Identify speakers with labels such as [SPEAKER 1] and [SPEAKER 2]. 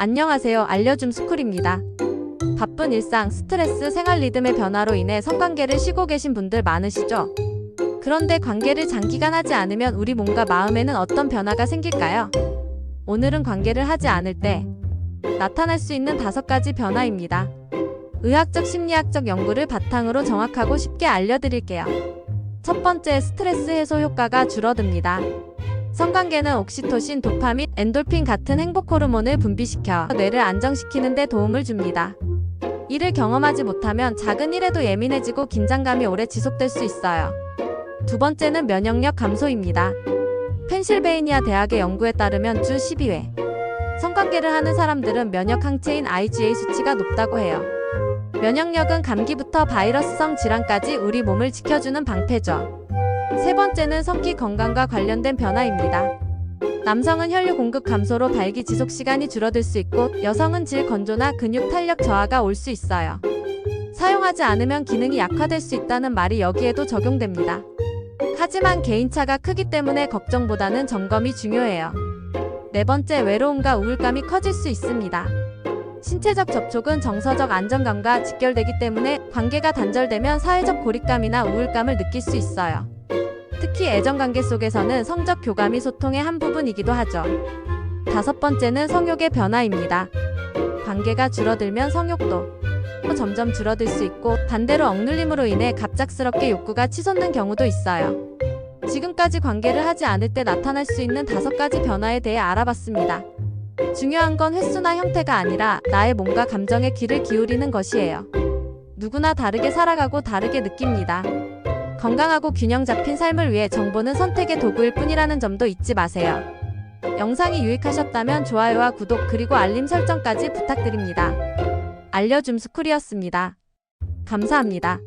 [SPEAKER 1] 안녕하세요. 알려줌 스쿨입니다. 바쁜 일상, 스트레스, 생활 리듬의 변화로 인해 성관계를 쉬고 계신 분들 많으시죠? 그런데 관계를 장기간 하지 않으면 우리 몸과 마음에는 어떤 변화가 생길까요? 오늘은 관계를 하지 않을 때 나타날 수 있는 다섯 가지 변화입니다. 의학적 심리학적 연구를 바탕으로 정확하고 쉽게 알려드릴게요. 첫 번째, 스트레스 해소 효과가 줄어듭니다. 성관계는 옥시토신, 도파민, 엔돌핀 같은 행복 호르몬을 분비시켜 뇌를 안정시키는 데 도움을 줍니다. 이를 경험하지 못하면 작은 일에도 예민해지고 긴장감이 오래 지속될 수 있어요. 두 번째는 면역력 감소입니다. 펜실베이니아 대학의 연구에 따르면 주 12회 성관계를 하는 사람들은 면역 항체인 IgA 수치가 높다고 해요. 면역력은 감기부터 바이러스성 질환까지 우리 몸을 지켜주는 방패죠. 세 번째는 성기 건강과 관련된 변화입니다. 남성은 혈류 공급 감소로 발기 지속 시간이 줄어들 수 있고 여성은 질 건조나 근육 탄력 저하가 올 수 있어요. 사용하지 않으면 기능이 약화될 수 있다는 말이 여기에도 적용됩니다. 하지만 개인차가 크기 때문에 걱정보다는 점검이 중요해요. 네 번째, 외로움과 우울감이 커질 수 있습니다. 신체적 접촉은 정서적 안정감과 직결되기 때문에 관계가 단절되면 사회적 고립감이나 우울감을 느낄 수 있어요. 특히 애정관계 속에서는 성적 교감이 소통의 한 부분이기도 하죠. 다섯 번째는 성욕의 변화입니다. 관계가 줄어들면 성욕도 점점 줄어들 수 있고 반대로 억눌림으로 인해 갑작스럽게 욕구가 치솟는 경우도 있어요. 지금까지 관계를 하지 않을 때 나타날 수 있는 다섯 가지 변화에 대해 알아봤습니다. 중요한 건 횟수나 형태가 아니라 나의 몸과 감정에 귀를 기울이는 것이에요. 누구나 다르게 살아가고 다르게 느낍니다. 건강하고 균형 잡힌 삶을 위해 정보는 선택의 도구일 뿐이라는 점도 잊지 마세요. 영상이 유익하셨다면 좋아요와 구독 그리고 알림 설정까지 부탁드립니다. 알려줌 스쿨이었습니다. 감사합니다.